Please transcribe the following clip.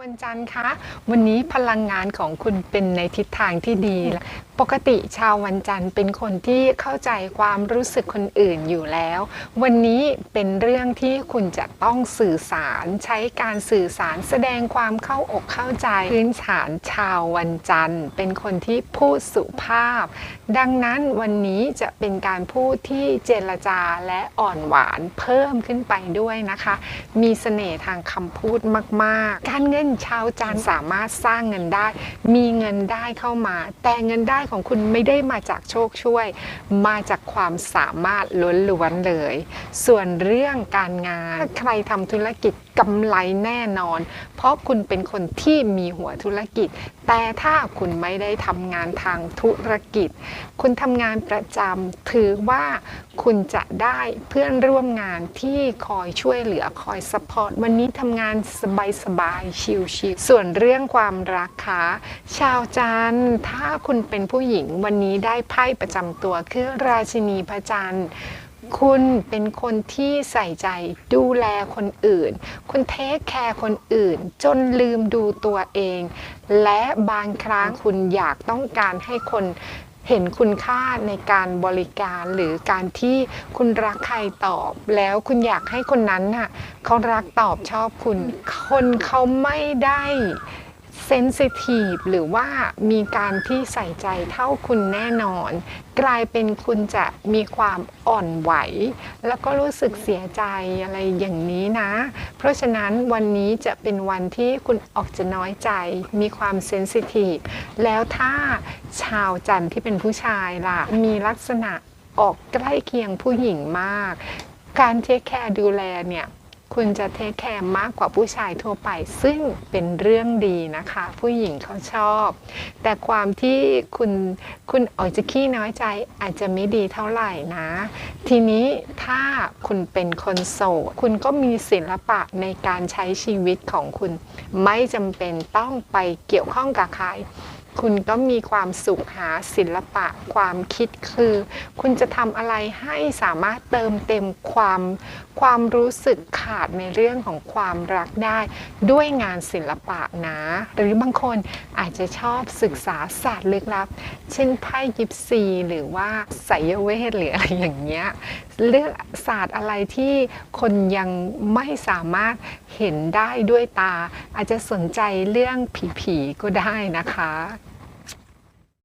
วันจันทร์คะวันนี้พลังงานของคุณเป็นในทิศทางที่ดีและ ปกติชาววันจันทร์เป็นคนที่เข้าใจความรู้สึกคนอื่นอยู่แล้ว วันนี้เป็นเรื่องที่คุณจะต้องสื่อสารใช้การสื่อสารแสดงความเข้าอกเข้าใจ พื้นฐานชาววันจันทร์ เป็นคนที่พูดสุภาพ ดังนั้นวันนี้จะเป็นการพูดที่เจรจาและอ่อนหวานเพิ่มขึ้นไปด้วยนะคะ มีเสน่ห์ทางคำพูดมากๆ การเงินชาวจันทร์สามารถสร้างเงินได้ มีเงินได้เข้ามา แต่เงินได้ของคุณไม่ได้มาจากโชคช่วย มาจากความสามารถล้วนๆเลย ส่วนเรื่องการงานถ้าใครทำธุรกิจกำไรแน่นอน เพราะคุณเป็นคนที่มีหัวธุรกิจ แต่ถ้าคุณไม่ได้ทำงานทางธุรกิจ คุณทำงานประจำถือว่าคุณจะได้เพื่อนร่วมงานที่คอยช่วยเหลือคอยสปอร์ตวันนี้ทำงานสบายๆชิลๆส่วนเรื่องความรักคะชาวจันทร์ถ้าคุณเป็นผู้หญิง วันนี้ได้ไพ่ประจำตัวคือราชินีพระจันทร์คุณเป็นคนที่ใส่ใจดูแลคนอื่น คุณเทคแคร์คนอื่น จนลืมดูตัวเอง และบางครั้งคุณอยากต้องการให้คนเห็นคุณค่าในการบริการหรือการที่คุณรักใครตอบ แล้วคุณอยากให้คนนั้นน่ะเขารักตอบชอบคุณ คนเขาไม่ได้ เซนซิทีฟหรือว่ามีการที่ใส่ใจเท่าคุณแน่นอน กลายเป็นคุณจะมีความอ่อนไหว แล้วก็รู้สึกเสียใจอะไรอย่างนี้นะ เพราะฉะนั้นวันนี้จะเป็นวันที่คุณออกจะน้อยใจ มีความเซนซิทีฟแล้วถ้าชาวจันทร์ที่เป็นผู้ชายล่ะ มีลักษณะออกใกล้เคียงผู้หญิงมาก การเทคแคร์ดูแลเนี่ย คุณจะเทคแคร์มากกว่าผู้ชายทั่วไป ซึ่งเป็นเรื่องดีนะคะ ผู้หญิงเขาชอบ แต่ความที่คุณคุณออกจะขี้น้อยใจอาจจะไม่ดีเท่าไหร่นะ ทีนี้ถ้าคุณเป็นคนโสดคุณก็มีศิลปะในการใช้ชีวิตของคุณ ไม่จำเป็นต้องไปเกี่ยวข้องกับใคร คุณก็มีความสุขหาศิลปะความคิดคือ คุณจะทำอะไรให้สามารถเติมเต็มความความรู้สึกขาดในเรื่องของความรักได้ ด้วยงานศิลปะนะ หรือบางคนอาจจะชอบศึกษาศาสตร์ลึกลับ เช่นไพ่ยิปซีหรือว่าไสยเวทหรืออะไรอย่างเงี้ย เรื่องศาสตร์อะไรที่คนยังไม่สามารถเห็นได้ด้วยตา อาจจะสนใจเรื่องผีๆก็ได้นะคะ